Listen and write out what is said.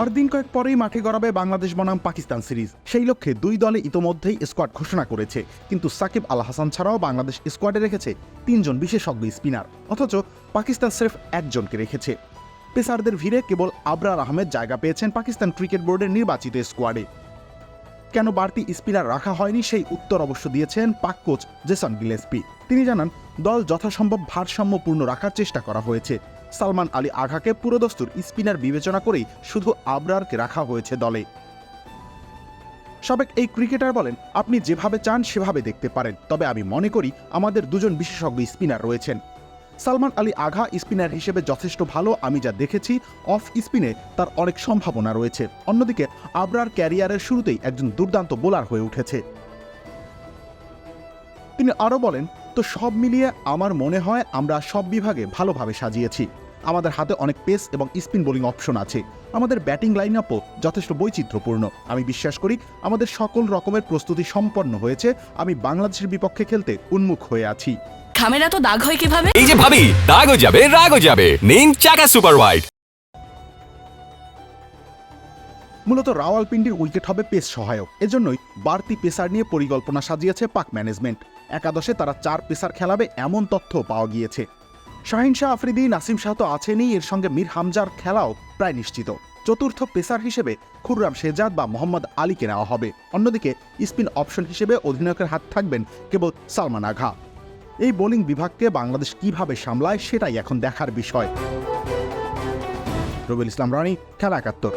আর দিন কয়েক পরেই মাঠে গড়াবে বাংলাদেশ বনাম পাকিস্তান সিরিজ। সেই লক্ষ্যে দুই দলে ইতোমধ্যেই স্কোয়াড ঘোষণা করেছে। কিন্তু সাকিব আল হাসান ছাড়াও বাংলাদেশ স্কোয়াডে রেখেছে তিনজন বিশেষজ্ঞ স্পিনার অথচ পাকিস্তান স্রেফ একজনকে রেখেছে। পেসারদের ভিড়ে কেবল আবরার আহমেদ জায়গা পেয়েছেন পাকিস্তান ক্রিকেট বোর্ডের নির্বাচিত স্কোয়াডে কেন বাড়তি স্পিনার রাখা হয়নি সেই উত্তর অবশ্য দিয়েছেন পাক কোচ জেসন গিলেসপি। তিনি জানান, দল যথাসম্ভব ভারসাম্যপূর্ণ রাখার চেষ্টা করা হয়েছে। সালমান আলী আঘাকে পুরোদস্তুর স্পিনার বিবেচনা করেই শুধু আবরারকে রাখা হয়েছে দলে। সাবেক এই ক্রিকেটার বলেন, আপনি যেভাবে চান সেভাবে দেখতে পারেন। তবে আমি মনে করি আমাদের দুজন বিশেষজ্ঞ স্পিনার রয়েছেন। সালমান আলী আঘা স্পিনার হিসেবে যথেষ্ট ভালো, আমি যা দেখেছি অফ স্পিনে তার অনেক সম্ভাবনা রয়েছে। অন্যদিকে, আবরার ক্যারিয়ারের শুরুতেই একজন দুর্দান্ত বোলার হয়ে উঠেছে। তিনি আরও বলেন তো সব মিলিয়ে আমার মনে হয় আমরা সব বিভাগে ভালোভাবে সাজিয়েছি। আমাদের হাতে অনেক পেস এবং স্পিন বোলিং অপশন আছে। আমাদের ব্যাটিং লাইন আপও যথেষ্ট বৈচিত্র্যপূর্ণ। আমি বিশ্বাস করি আমাদের সকল রকমের প্রস্তুতি সম্পন্ন হয়েছে। আমি বাংলাদেশের বিপক্ষে খেলতে উন্মুখ হয়ে আছি। খামের তো দাগ হয় কীভাবে? এই যে ভাবি দাগও যাবে রাগও যাবে। নিন চাকা সুপার হোয়াইট মূলত রাওয়ালপিন্ডির উইকেট হবে পেস সহায়ক। এজন্যই বাড়তি পেসার নিয়ে পরিকল্পনা সাজিয়েছে পাক ম্যানেজমেন্ট। একাদশে তারা চার পেসার খেলাবে এমন তথ্য পাওয়া গিয়েছে। শাহিন শাহ আফ্রিদি, নাসিম শাহ তো আছেনই, এর সঙ্গে মীর হামজার খেলাও প্রায় নিশ্চিত। চতুর্থ পেসার হিসেবে খুররাম শেজাদ বা মোহাম্মদ আলীকে নেওয়া হবে। অন্যদিকে স্পিন অপশন হিসেবে অধিনায়কের হাত থাকবেন কেবল সালমান আঘা। এই বোলিং বিভাগকে বাংলাদেশ কীভাবে সামলায় সেটাই এখন দেখার বিষয়। রবিউল ইসলাম রানী, খেলা একাত্তর।